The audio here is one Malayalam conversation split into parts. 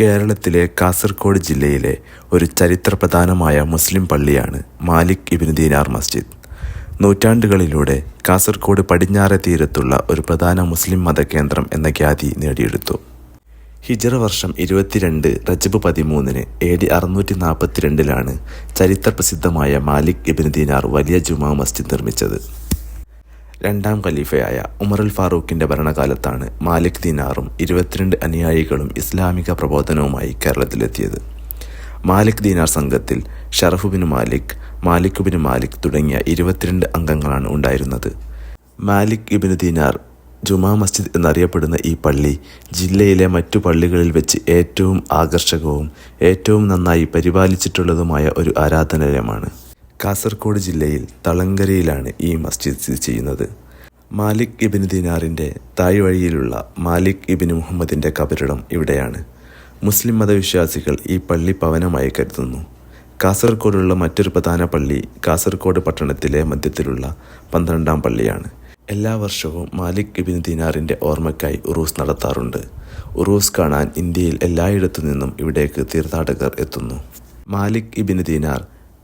കേരളത്തിലെ കാസർഗോഡ് ജില്ലയിലെ ഒരു ചരിത്രപ്രധാനമായ മുസ്ലിം പള്ളിയാണ് മാലിക് ഇബ്നു ദീനാർ മസ്ജിദ്. നൂറ്റാണ്ടുകളിലൂടെ കാസർഗോഡ് പടിഞ്ഞാറെ തീരത്തുള്ള ഒരു പ്രധാന മുസ്ലിം മതകേന്ദ്രം എന്ന ഖ്യാതി നേടിയെടുത്തു. ഹിജറ വർഷം ഇരുപത്തിരണ്ട് റജബ് പതിമൂന്നിന് എ ഡി അറുന്നൂറ്റി നാൽപ്പത്തിരണ്ടിലാണ് ചരിത്രപ്രസിദ്ധമായ മാലിക് ഇബ്നു ദീനാർ വലിയ ജുമാ മസ്ജിദ് നിർമ്മിച്ചത്. രണ്ടാം ഖലീഫയായ ഉമറുൽ ഫാറൂഖിന്റെ ഭരണകാലത്താണ് മാലിക് ദിനാറും ഇരുപത്തിരണ്ട് അനുയായികളും ഇസ്ലാമിക പ്രബോധനവുമായി കേരളത്തിലെത്തിയത്. മാലിക് ദിനാർ സംഘത്തിൽ ഷറഫുബിൻ മാലിക് മാലിക് ബിൻ മാലിക് തുടങ്ങിയ ഇരുപത്തിരണ്ട് അംഗങ്ങളാണ് ഉണ്ടായിരുന്നത്. മാലിക് ഇബിന് ദിനാർ ജുമാ മസ്ജിദ് എന്നറിയപ്പെടുന്ന ഈ പള്ളി ജില്ലയിലെ മറ്റു പള്ളികളിൽ വെച്ച് ഏറ്റവും ആകർഷകവും ഏറ്റവും നന്നായി പരിപാലിച്ചിട്ടുള്ളതുമായ ഒരു ആരാധനാലയമാണ്. കാസർഗോഡ് ജില്ലയിൽ തളങ്കരയിലാണ് ഈ മസ്ജിദ് സ്ഥിതി ചെയ്യുന്നത്. മാലിക് ഇബിന് ദിനാറിന്റെ താഴ്വഴിയിലുള്ള മാലിക് ഇബിന് മുഹമ്മദിന്റെ കബരിടം ഇവിടെയാണ്. മുസ്ലിം മതവിശ്വാസികൾ ഈ പള്ളി പവനമായി കരുതുന്നു. കാസർഗോഡുള്ള മറ്റൊരു പ്രധാന പള്ളി കാസർഗോഡ് പട്ടണത്തിലെ മധ്യത്തിലുള്ള പന്ത്രണ്ടാം പള്ളിയാണ്. എല്ലാ വർഷവും മാലിക് ഇബിൻ ദിനാറിന്റെ ഓർമ്മയ്ക്കായി ഉറൂസ് നടത്താറുണ്ട്. ഉറൂസ് കാണാൻ ഇന്ത്യയിൽ എല്ലായിടത്തു നിന്നും ഇവിടേക്ക് തീർത്ഥാടകർ എത്തുന്നു. മാലിക് ഇബിൻ ദിനാർ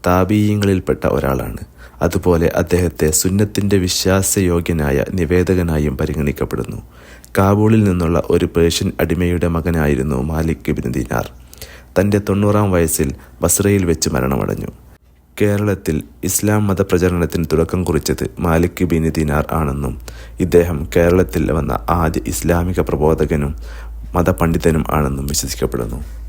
താപീയങ്ങളിൽപ്പെട്ട ഒരാളാണ്. അതുപോലെ അദ്ദേഹത്തെ സുന്നത്തിന്റെ വിശ്വാസയോഗ്യനായ നിവേദകനായും പരിഗണിക്കപ്പെടുന്നു. കാബൂളിൽ നിന്നുള്ള ഒരു പേർഷ്യൻ അടിമയുടെ മകനായിരുന്നു മാലിക് ബിൻ ദിനാർ. തന്റെ തൊണ്ണൂറാം വയസ്സിൽ ബസ്രയിൽ വെച്ച് മരണമടഞ്ഞു. കേരളത്തിൽ ഇസ്ലാം മതപ്രചരണത്തിന് തുടക്കം കുറിച്ചത് മാലിക് ബിൻ ദിനാർ ആണെന്നും ഇദ്ദേഹം കേരളത്തിൽ വന്ന ആദ്യ ഇസ്ലാമിക പ്രബോധകനും മതപണ്ഡിതനും ആണെന്നും വിശ്വസിക്കപ്പെടുന്നു.